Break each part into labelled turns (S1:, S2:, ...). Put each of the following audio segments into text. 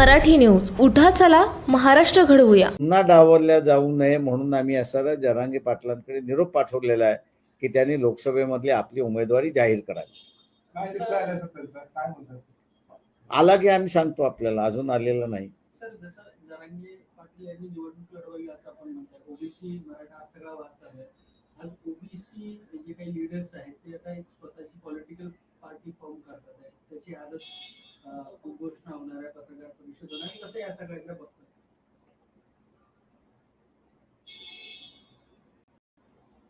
S1: Marathi news. उठा चला महाराष्ट्र घडवूया.
S2: पुन्हा डावलल्या जाऊ नये म्हणून आम्ही असा जरांगे पाटलांकडे निरोप पाठवलेला आहे की त्यांनी लोकसभेमधली आपली उमेदवारी जाहीर करावी.
S3: आला
S2: की आम्ही सांगतो आपल्याला अजून आलेला नाही.
S4: सर जसं जरांगे पाटील यांनी निवडणूक लढवावी असं आपण म्हणतात ओबीसी मराठा हा सगळा वाद चालू आहे. आज ओबीसी जे काही लिडर्स आहेत ते आता एक स्वतःची पॉलिटिकल पार्टी फॉर्म करतात. त्याची आजच अं, होणाऱ्या पत्रकार परिषद आणि कसं या सगळ्याकडे बघतो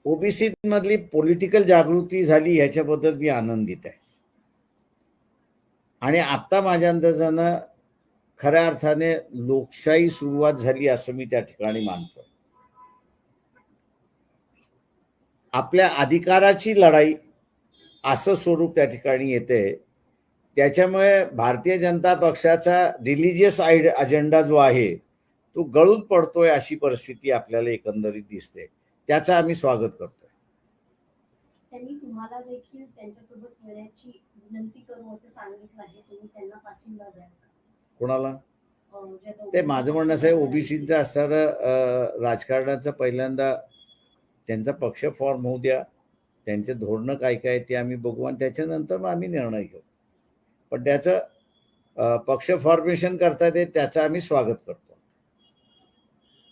S2: ओबीसी मधली पॉलिटिकल जागृती झाली ह्याच्याबद्दल मी आनंदित आहे. आणि आता माझ्या अंदाजानं खऱ्या अर्थाने लोकशाही सुरुवात झाली असं मी त्या ठिकाणी मानतो आपल्या अधिकाराची लढाई असं स्वरूप त्या ठिकाणी येते. त्याच्यामुळे भारतीय जनता पक्षाचा रिलिजियस आयड अजेंडा जो आहे तो गळून पडतोय अशी परिस्थिती आपल्याला एकंदरीत दिसते. त्याचं आम्ही स्वागत करतोय.
S5: त्यांनी तुम्हाला देखील त्यांच्यासोबत येण्याची विनंती करू असं सांगितलं आहे. तुम्ही त्यांना पाठिंबा द्या
S2: कोणाला?
S5: अं, जे आता
S2: ते माझं म्हणणं असं आहे ओबीसीचं असणारं राजकारणाचं पहिल्यांदा त्यांचा पक्ष फॉर्म होऊ द्या. त्यांचे धोरणं काय काय ते आम्ही बघू आणि त्याच्यानंतर मग आम्ही निर्णय घेऊ. पण त्याचं पक्ष फॉर्मेशन करतात ते त्याचं आम्ही स्वागत करतो.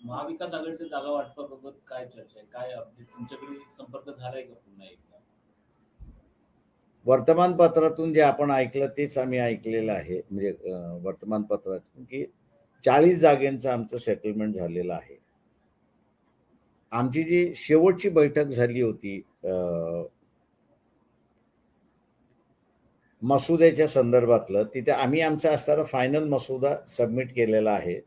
S6: महाविकास आघाडीच्या जागा वाटपाबाबत काय चर्चा आहे? काय अपडेट तुमच्याकडे संपर्क झालाय का पुन्हा एकदा?
S2: वर्तमानपत्रातून जे आपण ऐकलं तेच आम्ही ऐकलेलं आहे. म्हणजे वर्तमानपत्रातून की चाळीस जागेंचं आमचं सेटलमेंट झालेलं आहे. आमची जी शेवटची बैठक झाली होती अं, मसुद्याच्या संदर्भातलं तिथे आम्ही आमचा असताना फायनल मसुदा सबमिट केलेला आहे.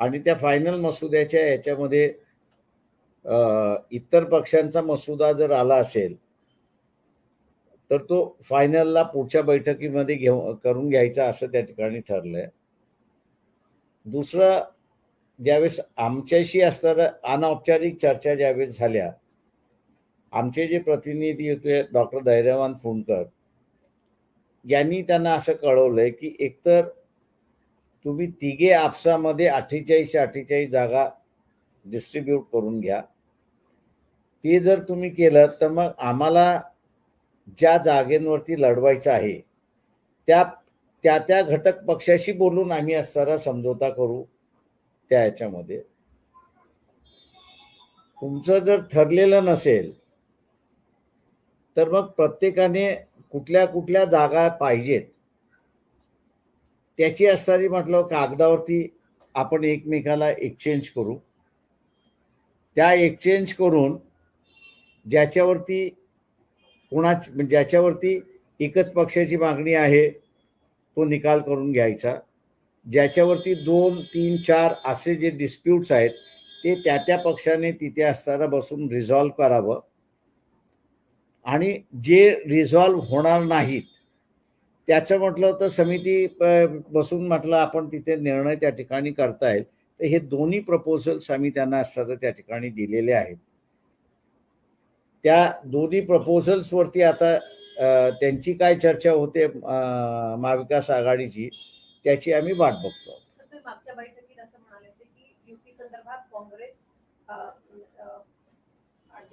S2: आणि त्या फायनल मसुद्याच्या याच्यामध्ये इतर पक्षांचा मसुदा जर आला असेल तर तो फायनलला पुढच्या बैठकीमध्ये घेऊ करून घ्यायचा असं त्या ठिकाणी ठरलंय. दुसरं ज्यावेळेस आमच्याशी असताना अनौपचारिक चर्चा ज्यावेळेस झाल्या आमचे जे प्रतिनिधी होते डॉक्टर धैर्यवान फुंडकर यांनी त्यांना असं कळवलंय की एकतर तुम्ही तिघे आपसामध्ये अठ्ठेचाळीसशे अठ्ठेचाळीस जागा डिस्ट्रीब्यूट करून घ्या. ते जर तुम्ही केलं तर मग आम्हाला ज्या जागेंवरती लढवायचं आहे त्या त्या त्या घटक पक्षाशी बोलून आम्ही असताना समझोता करू त्या ह्याच्यामध्ये तुमचं जर ठरलेलं नसेल तर मग प्रत्येकाने कुठल्या कुठल्या जागा पाहिजेत. त्याची असणारी म्हटलं कागदावरती आपण एकमेकाला एक्सचेंज करू. त्या एक्सचेंज करून ज्याच्यावरती कोणाच ज्याच्यावरती एकच पक्षाची मागणी आहे तो निकाल करून घ्यायचा. ज्याच्यावरती दोन तीन चार असे जे डिस्प्यूट्स आहेत ते त्या त्या पक्षाने तिथे असताना बसून रिझॉल्व करावं. आणि जे रिझॉल्व होणार नाहीत त्याचं म्हटलं तर समिती बसून म्हटलं आपण तिथे निर्णय त्या ठिकाणी करतायत. तर हे दोन्ही प्रपोजल्स आम्ही त्यांना असताना त्या ठिकाणी दिलेले आहेत. त्या दोन्ही प्रपोजल्सवरती आता त्यांची काय चर्चा होते महाविकास आघाडीची त्याची आम्ही वाट बघतो.
S5: मागच्या बैठकीत असं म्हणाले होते की संदर्भात काँग्रेस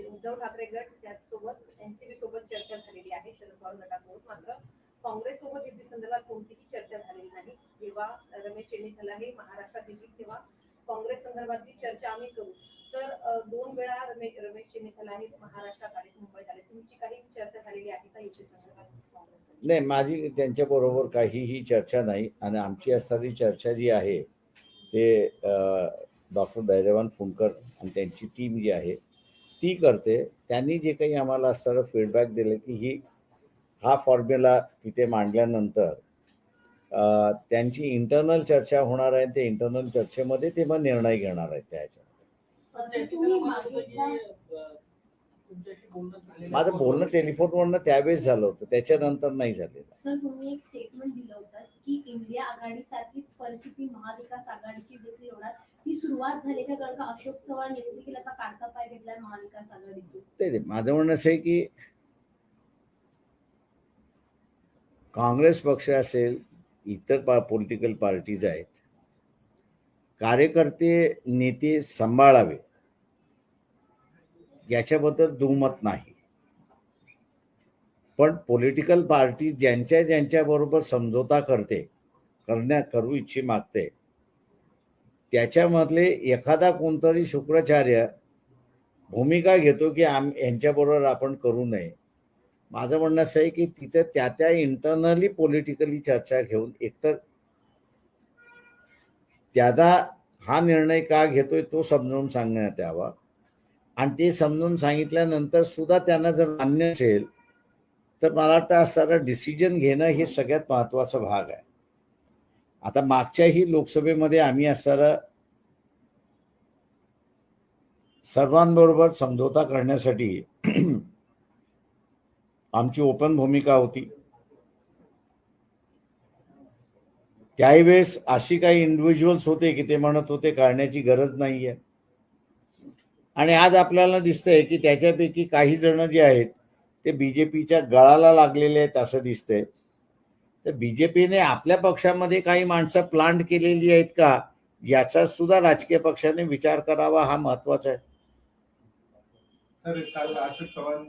S5: उद्धव ठाकरे गट त्यासोबत एनसीबी सोबत चर्चा झालेली आहे शरद पवार गटासोबत. मात्र काँग्रेस सोबत युती संदर्भात कोणतीही चर्चा झालेली नाही. जेव्हा रमेश चेन्नीथला हे महाराष्ट्रात येतील तेव्हा काँग्रेस संदर्भातली चर्चा आम्ही करू. तर दोन वेळा रमेश रमेश चेन्नीथला हे महाराष्ट्रात आले मुंबईत आले. तुमची काही चर्चा झालेली आहे का युती संदर्भात
S2: नाही माझी त्यांच्याबरोबर काहीही चर्चा नाही. आणि आमची असणारी चर्चा जी आहे ते डॉक्टर धैर्यवान फुंडकर आणि त्यांची टीम जी आहे ती करते. त्यांनी जे काही आम्हाला असणारं फीडबॅक दिलं की ही हा फॉर्म्युला तिथे मांडल्यानंतर त्यांची इंटरनल चर्चा होणार आहे. ते इंटरनल चर्चेमध्ये ते मग निर्णय घेणार आहेत त्या ह्याच्यामध्ये
S4: पण
S5: सर,
S4: त्या
S5: तुम्ही
S4: ठिकाणी म्हणत होतं की,
S5: मागितला-
S4: अं, तुमच्याशी बोलणं झालेलं
S2: माझं
S4: आहे.
S2: बोलणं टेलिफोनवरनं त्यावेळेस झालं होतं. त्याच्यानंतर नाही झालेलं.
S5: की इंडिया आघाडी सारखीच परिस्थिती महाविकास आघाडीची देखील होणार. ही सुरुवात झाली का? कारण का अशोक चव्हाण यांनी देखील आता काढता पाय घेतलाय महाविकास आघाडीतून.
S2: ते माझं म्हणणं असं आहे की काँग्रेस पक्ष असेल इतर पा पॉलिटिकल पार्टीज आहेत कार्यकर्ते नेते सांभाळावे. याच्याबद्दल दुमत नाही. पण पॉलिटिकल पार्टी ज्यांच्या ज्यांच्या बरोबर समझोता करते करण्या करू इच्छी मागते त्याच्यामधले एखादा कोणतरी शुक्राचार्य भूमिका घेतो की आम यांच्याबरोबर आपण करू नये. माझं म्हणणं असं आहे की तिथं त्या त्या इंटरनली पॉलिटिकली चर्चा घेऊन एकतर त्यादा हा निर्णय का घेतोय तो समजावून सांगण्यात यावा. आणि ते समजून सांगितल्यानंतर सुद्धा त्यांना जर मान्य असेल तर मला वाटतं असणारा डिसिजन घेणं हे सगळ्यात महत्त्वाचा भाग आहे. आता मागच्याही लोकसभेमध्ये आम्ही असणारा सर्वांबरोबर समझोता करण्यासाठी आमची ओपन भूमिका होती. त्याही वेळेस अशी काही इंडिव्हिज्युअल्स होते की ते म्हणत होते काढण्याची गरज नाहीये. आणि आज आपल्याला दिसतंय की त्याच्यापैकी काही जण जे आहेत ते बीजेपीच्या गळाला लागलेले आहेत असं दिसतंय. तर बीजेपीने आपल्या पक्षामध्ये काही माणसं प्लांट केलेली आहेत का? याचा सुद्धा राजकीय पक्षाने विचार करावा हा महत्त्वाचा आहे.
S3: सर काल अशोक चव्हाण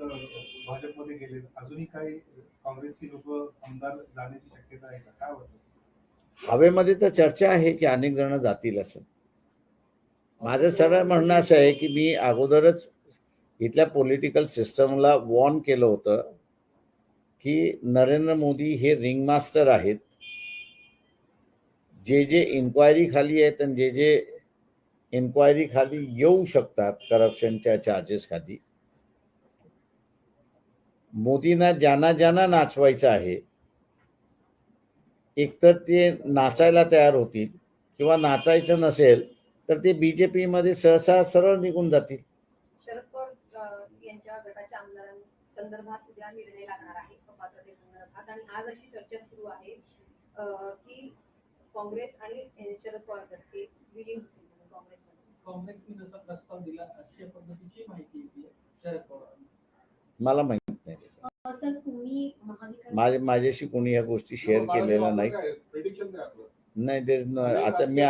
S3: भाजपमध्ये गेले. अजूनही काही काँग्रेसची लोक आमदार जाण्याची शक्यता आहे का? काय वाटतं?
S2: हवेमध्ये तर चर्चा आहे की अनेक जण जातील असं. माझं सरळ म्हणणं असं आहे की मी अगोदरच इथल्या पॉलिटिकल सिस्टमला वॉर्न केलं होतं की नरेंद्र मोदी हे रिंग मास्टर आहेत. जे जे इन्क्वायरी खाली आहेत आणि जे जे इन्क्वायरी खाली येऊ शकतात करप्शनच्या चार्जेस खाली मोदींना ज्यांना ज्यांना नाचवायचं आहे एकतर ते नाचायला तयार होतील किंवा नाचायचं नसेल तर ते बीजेपीमध्ये सहसा सरळ निघून जातील.
S5: आमदारांसंदर्भात उद्या निर्णय लागणार आहे. अपात्रतेसंदर्भात आणि आज अशी चर्चा सुरू आहे की काँग्रेस आणि शरद पवार गट हे विलीन होतील काँग्रेसमध्ये.
S4: काँग्रेसने जसा प्रस्ताव दिला अशा पद्धतीची माहिती येते शरद पवार
S2: मला माहीत नाही.
S7: सर तुम्ही
S2: माझे माझ्याशी कोणी या गोष्टी शेअर केलेल्या नाही नाही no- आता मी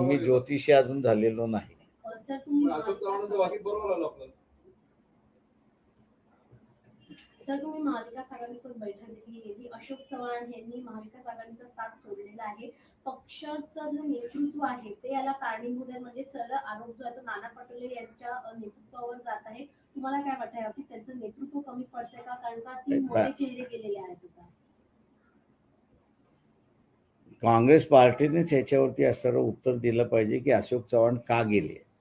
S2: मी ज्योतिषी अजून झालेलो नाही.
S7: सर तुम्ही महाविकास- आघाडीसोबत बैठक घेतली गेली अशोक चव्हाण यांनी महाविकास आघाडीचा साथ सोडलेला आहे. पक्षाचं जे नेतृत्व आहे ते याला कारणीभूत आहे. म्हणजे सरळ आरोप जो आहे तो नाना पटोले यांच्या नेतृत्वावर जात आहे. तुम्हाला काय वाटतं की त्यांचं नेतृत्व कमी पडतंय का? कारण का तीन मोठे चेहरे गेलेले आहेत आता.
S2: काँग्रेस पार्टीनेच याच्यावरती असणारं उत्तर दिलं पाहिजे की अशोक चव्हाण का गेले?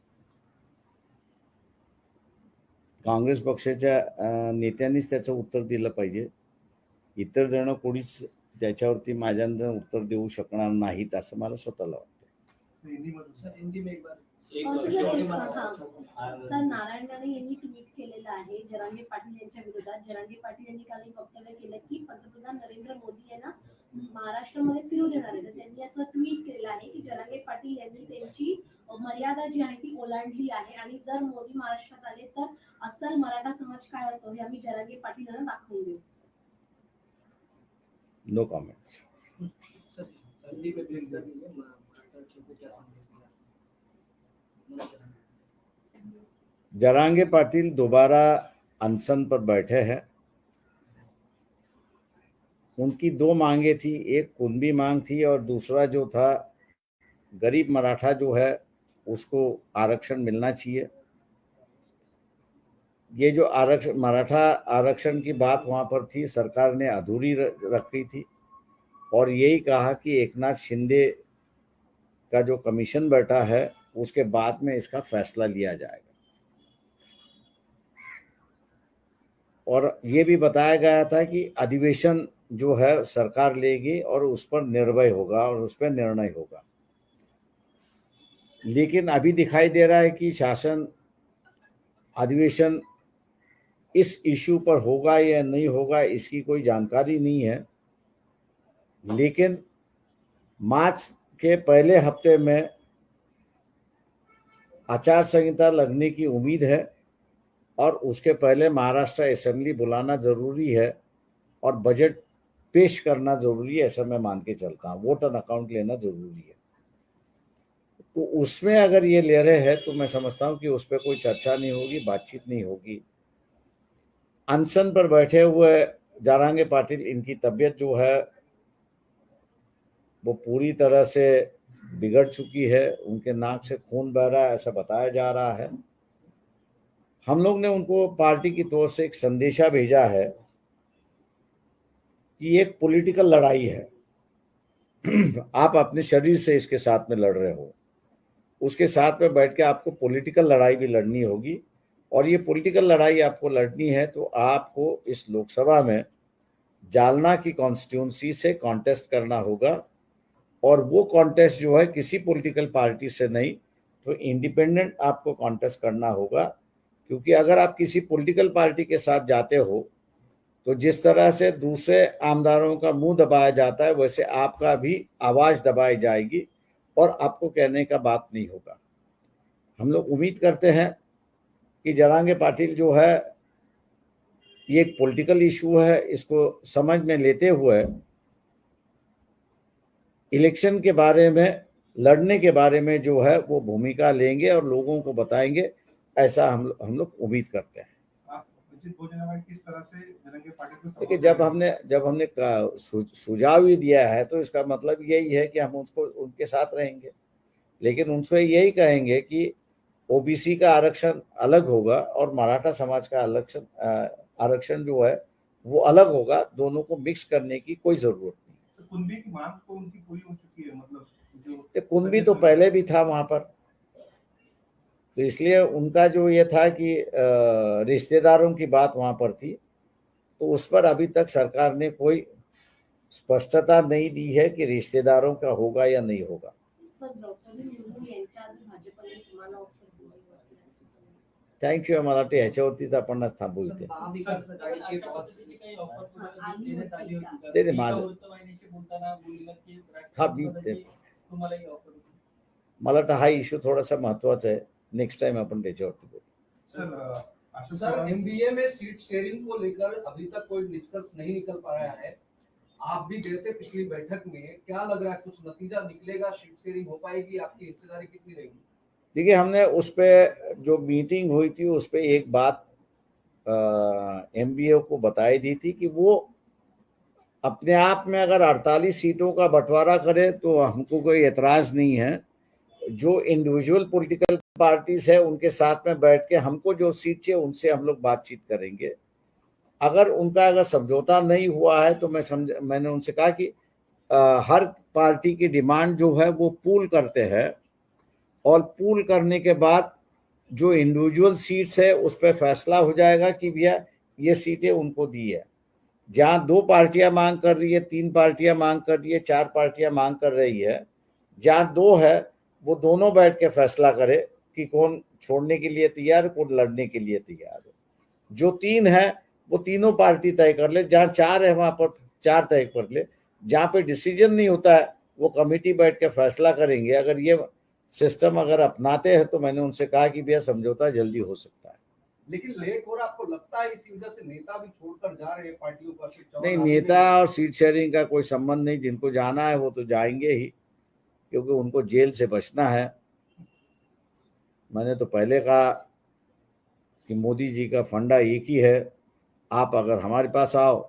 S2: काँग्रेस पक्षाच्या नेत्यांनीच त्याचं उत्तर दिलं पाहिजे. इतर जण कोणीच त्याच्यावरती माझ्यानं उत्तर देऊ शकणार नाहीत असं मला स्वतःला वाटतं
S7: हा. नारायण राणे यांनी ट्विट केलेलं आहे जरांगे पाटील यांच्या विरोधात. जरांगे पाटील यांनी काल एक वक्तव्य केलं की पंतप्रधान नरेंद्र मोदी यांना महाराष्ट्रामध्ये फिरू देणार आहे. तर त्यांनी असं ट्विट केलेलं आहे की जरांगे पाटील यांनी त्यांची मर्यादा जी आहे ती ओलांडली आहे. आणि जर मोदी महाराष्ट्रात आले तर अस्सल मराठा समाज काय असतो हे आम्ही जरांगे पाटील यांना दाखवून देऊ.
S2: नो कॉमेंट्स जरांगे पाटिल दोबारा अनसन पर बैठे हैं। उनकी दो मांगे थी एक कुंभी मांग थी और दूसरा जो था गरीब मराठा जो है उसको आरक्षण मिलना चाहिए। ये जो आरक्षण मराठा आरक्षण की बात वहाँ पर थी, सरकार ने अधूरी रखी थी और यही कहा कि एकनाथ शिंदे का जो कमीशन बैठा है, उसके बाद में इसका फैसला लिया जाएगा। और ये भी बताया गया था कि अधिवेशन जो है, सरकार लेगी और उस पर निर्भय होगा और उस पर निर्णय होगा। लेकिन अभी दिखाई दे रहा है कि शासन, अधिवेशन इस इश्यू पर होगा या नहीं होगा, इसकी कोई जानकारी नहीं है। लेकिन मार्च के पहले हफ़्ते में आचार संहिता लगने की उम्मीद है और उसके पहले महाराष्ट्र असेंबली बुलाना ज़रूरी है और बजट पेश करना ज़रूरी है, ऐसा मैं मान के चलता हूँ। वोट ऑन अकाउंट लेना ज़रूरी है। तो उसमें अगर ये ले रहे हैं तो मैं समझता हूँ कि उस पर कोई चर्चा नहीं होगी, बातचीत नहीं होगी। अनशन पर बैठे हुए जारांगे पाटिल, इनकी तबीयत जो है, वो पूरी तरह से बिगड़ चुकी है, उनके नाक से खून बह रहा है, ऐसा बताया जा रहा है। हम लोग ने उनको पार्टी की तौर से एक संदेशा भेजा है कि एक पॉलिटिकल लड़ाई है। आप अपने शरीर से इसके साथ में लड़ रहे हो। उसके साथ में बैठ के आपको पॉलिटिकल लड़ाई भी लड़नी होगी। और ये पॉलिटिकल लड़ाई आपको लड़नी है तो आपको इस लोकसभा में जालना की कॉन्स्टिट्यूंसी से कॉन्टेस्ट करना होगा। और वो कॉन्टेस्ट जो है, किसी पॉलिटिकल पार्टी से नहीं तो इंडिपेंडेंट आपको कॉन्टेस्ट करना होगा। क्योंकि अगर आप किसी पॉलिटिकल पार्टी के साथ जाते हो तो जिस तरह से दूसरे आमदारों का मुँह दबाया जाता है, वैसे आपका भी आवाज़ दबाई जाएगी। और आपको कहने का बात नहीं होगा। हम लोग उम्मीद करते हैं कि जरांगे पाटिल जो है, ये एक पॉलिटिकल इशू है, इसको समझ में लेते हुए इलेक्शन के बारे में, लड़ने के बारे में जो है, वो भूमिका लेंगे और लोगों को बताएँगे, ऐसा हम हम लोग उम्मीद करते हैं।
S3: किस तरह से को
S2: देखिए जब हमने जब हमने सुझाव ही दिया है तो इसका मतलब यही है कि हम उसको उनके साथ रहेंगे। लेकिन उनसे यही कहेंगे कि ओबीसी का आरक्षण अलग होगा और मराठा समाज का आरक्षण आरक्षण जो है वो अलग होगा। दोनों को मिक्स करने की कोई ज़रूरत नहीं
S3: तो कुंभी की मांग तो उनकी पूरी हो चुकी है मतलब जो
S2: कुंभी तो पहले भी था वहाँ पर। तो इसलिए उनका जो ये था कि रिश्तेदारों की बात वहाँ पर थी तो उस पर अभी तक सरकार ने कोई स्पष्टता नहीं दी है कि रिश्तेदारों का होगा या नहीं होगा।
S7: थैंक
S2: यू मला वाटते ह्याच्यावरतीच आपण थांबू इथे. ते माझं हा मला वाटतं हा इश्यू थोडासा महत्वाचा आहे. नेक्स्ट टाइम आपण त्याच्यावरती बोलू
S3: सर
S8: एमबीए में सीट शेयरिंग को लेकर अभी तक कोई निष्कर्ष नहीं निकल पा रहा है। आप भी गए थे पिछली बैठक में। क्या लग रहा है कुछ नतीजा निकलेगा? सीट शेयरिंग हो पाएगी? आपकी हिस्सेदारी कितनी रहेगी?
S2: देखिए हमने उस पे जो मीटिंग हुई थी उस पे एक बात एम को बताई दी थी कि वो अपने आप में अगर 48 सीटों का बंटवारा करे तो हमको कोई एतराज़ नहीं है। जो इंडिविजुअल पॉलिटिकल पार्टीज़ है उनके साथ में बैठ के हमको जो सीट चाहिए उनसे हम लोग बातचीत करेंगे। अगर उनका अगर समझौता नहीं हुआ है तो मैं समझ मैंने उनसे कहा कि अ, हर पार्टी की डिमांड जो है वो पूल करते हैं और पूल करने के बाद जो इंडिविजुअल सीट्स है उस पर फैसला हो जाएगा कि भैया ये सीटें उनको दी है। जहाँ दो पार्टियाँ मांग कर रही है तीन पार्टियाँ मांग कर रही है चार पार्टियाँ मांग कर रही है जहाँ दो है वो दोनों बैठ के फैसला करे कि कौन छोड़ने के लिए तैयार है कौन लड़ने के लिए तैयार है। जो तीन है वो तीनों पार्टी तय कर ले जहाँ चार है वहाँ पर चार तय कर ले। जहाँ पे डिसीज़न नहीं होता है वो कमेटी बैठ के फैसला करेंगे। अगर ये सिस्टम अगर अपनाते हैं तो मैंने उनसे कहा कि भैया समझौता जल्दी हो सकता है।
S8: लेकिन लेट हो रहा आपको लगता है इसी वजह से नेता भी छोड़कर जा रहे हैं पार्टियों का?
S2: नहीं नेता और सीट शेयरिंग का कोई संबंध नहीं। जिनको जाना है वो तो जाएँगे ही। क्योंकि उनको जेल से बचना है। मैंने तो पहले कहा कि मोदी जी का फंडा एक ही है। आप अगर हमारे पास आओ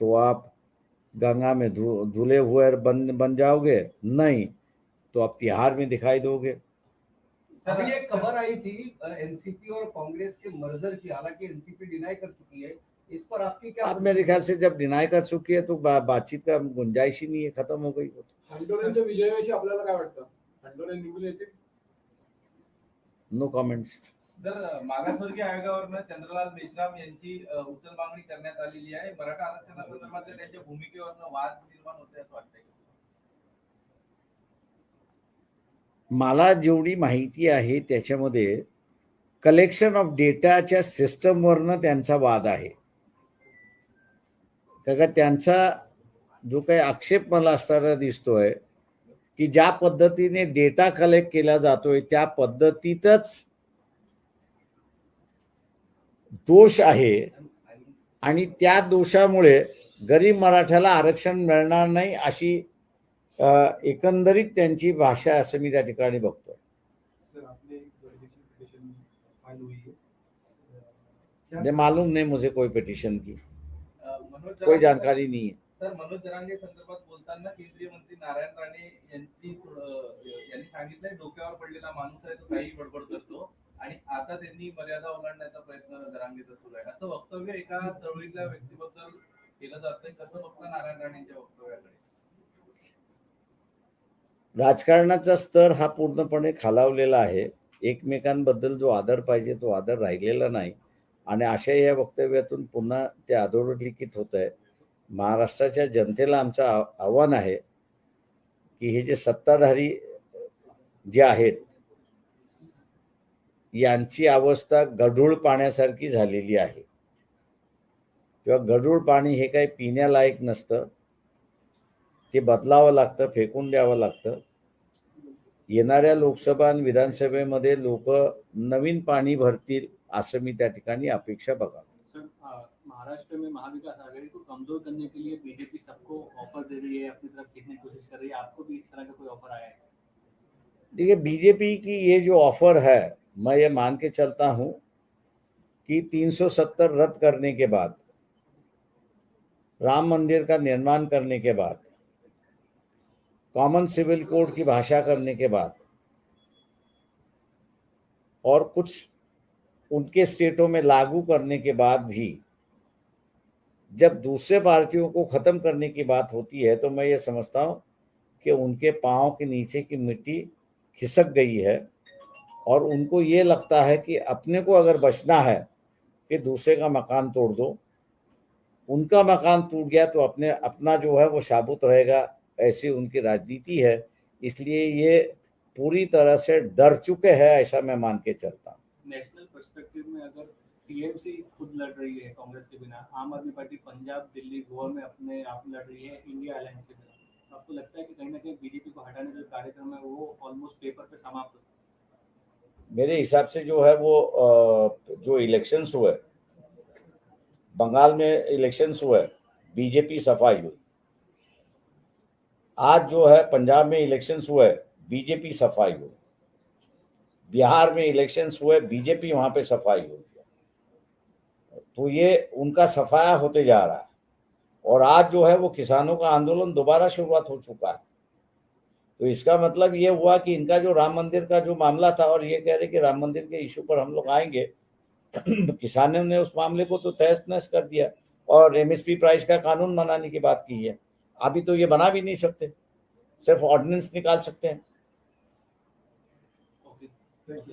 S2: तो आप गंगा में धुले हुए बन बन जाओगे। नहीं तो आप तिहार में दिखाई दोगे।
S8: अभी एक खबर आई थी एनसीपी और कांग्रेस के मर्जर की हालाँकि एनसीपी डिनाई कर चुकी है। इस पर आपकी क्या
S2: आप मेरे ख्याल से जब डिनाई कर चुकी है तो बा, बातचीत का गुंजाइश ही नहीं है खत्म हो गई वो तो।
S9: खंडोरेंच्या विजयाविषयी आपल्याला काय वाटतं? खंडोरे निवडून येतील?
S2: नो कमेंट्स
S10: जर मागासवर्गीय आयोगावरनं चंद्रलाल मेश्राम यांची अ, उचल मागणी करण्यात आलेली आहे मराठा आरक्षणासंदर्भातल्या त्यांच्या भूमिकेवरनं वाद निर्माण होते असं वाटतंय.
S2: मला जेवढी माहिती आहे त्याच्यामध्ये कलेक्शन ऑफ डेटाच्या सिस्टमवरनं त्यांचा वाद आहे. का त्यांचा जो काही आक्षेप मला असताना दिसतोय की ज्या पद्धतीने डेटा कलेक्ट केला जातोय त्या पद्धतीतच दोष आहे. आणि त्या दोषामुळे गरीब मराठ्याला आरक्षण मिळणार नाही अशी एकंदरीत त्यांची भाषा आहे असं मी त्या ठिकाणी बघतोय. मालूम नहीं मुझे कोई पिटिशन की. कोई जानकारी नहीं है.
S10: सर मनोज जरांगे संदर्भात बोलताना केंद्रीय मंत्री नारायण राणे यांची यांनी सांगितलंय डोक्यावर पडलेला माणूस आहे तो काही बडबड करतो. आणि आता त्यांनी मर्यादा ओलांडण्याचा प्रयत्न जरांगेचा सुरू आहे. असं वक्तव्य एका चळवळीतल्या व्यक्तीबद्दल केलं जातंय. कसं बघता नारायण राणेंच्या वक्तव्याकडे?
S2: राजकारणाचा स्तर हा पूर्णपणे खालावलेला आहे. एकमेकांबद्दल जो आदर पाहिजे तो आदर राहिलेला नाही. आणि अशा या वक्तव्यातून पुन्हा ते अधोरेखित होत आहे महाराष्ट्राच्या जनतेला आमचं आव- आव्हान आहे की हे जे सत्ताधारी जे आहेत यांची अवस्था गढूळ पाण्यासारखी झालेली आहे. किंवा गढूळ पाणी हे काही पिण्यालायक नसतं. ते बदलावं लागतं फेकून द्यावं लागतं. येणाऱ्या लोकसभा आणि विधानसभेमध्ये लोक नवीन पाणी भरतील असं मी त्या ठिकाणी अपेक्षा बघा
S6: महाराष्ट्र में महाविकास आघाड़ी को कमज़ोर करने के लिए बीजेपी सबको ऑफ़र दे रही है, अपनी तरफ़ खींचने की कोशिश कर रही है। आपको भी इस तरह का कोई ऑफ़र आया है?
S2: देखिए, बीजेपी की ये जो ऑफ़र है, मैं ये मान के चलता हूँ कि 370 रद्द करने के बाद, राम मंदिर का निर्माण करने के बाद कॉमन सिविल कोड की भाषा करने के बाद, और कुछ उनके स्टेटों में लागू करने के बाद भी जब दूसरे पार्टियों को खत्म करने की बात होती है तो मैं ये समझता हूँ कि उनके पाँव के नीचे की मिट्टी खिसक गई है और उनको ये लगता है कि अपने को अगर बचना है कि दूसरे का मकान तोड़ दो, उनका मकान टूट गया तो अपने, अपना जो है वो साबुत रहेगा, ऐसी उनकी राजनीति है। इसलिए ये पूरी तरह से डर चुके हैं, ऐसा मैं मान के चलता हूँ।
S6: नेशनल पर्सपेक्टिव में अगर टीएमसी खुद लड़ रही है कांग्रेस के बिना। आम आदमी पार्टी पंजाब, दिल्ली, गोवा में अपने आप लड़ रही है, इंडिया अलायंस के बिना। आपको लगता है कि कहीं ना कहीं बीजेपी को हटाने का कार्यक्रम है, वो ऑलमोस्ट पेपर पे समाप्त हो
S2: मेरे हिसाब से जो है, वो जो इलेक्शंस हुए, बंगाल में इलेक्शंस हुए, बीजेपी सफ़ाई हुई। आज जो है, पंजाब में इलेक्शंस हुए, बीजेपी सफ़ाई हुई। बिहार में इलेक्शंस हुए, बीजेपी वहाँ पे सफ़ाई हुई। तो ये उनका सफाया होते जा रहा है। और आज जो है वो किसानों का आंदोलन दोबारा शुरुआत हो चुका है। तो इसका मतलब ये हुआ कि इनका जो राम मंदिर का जो मामला था और ये कह रहे कि राम मंदिर के इशू पर हम लोग आएँगे किसानों ने उस मामले को तो तहस नहस कर दिया और एमएसपी प्राइस का कानून बनाने की बात की है। अभी तो ये बना भी नहीं सकते सिर्फ़ ऑर्डिनेंस निकाल सकते हैं।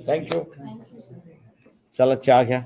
S2: थैंक यू चल अच्छा आ घ्या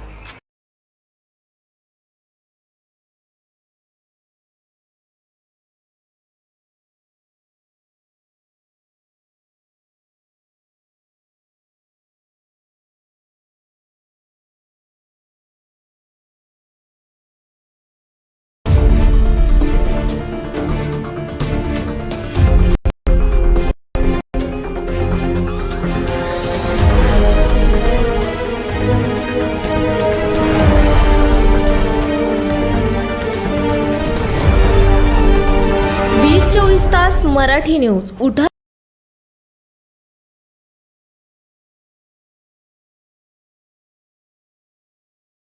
S1: मराठी न्यूज उठा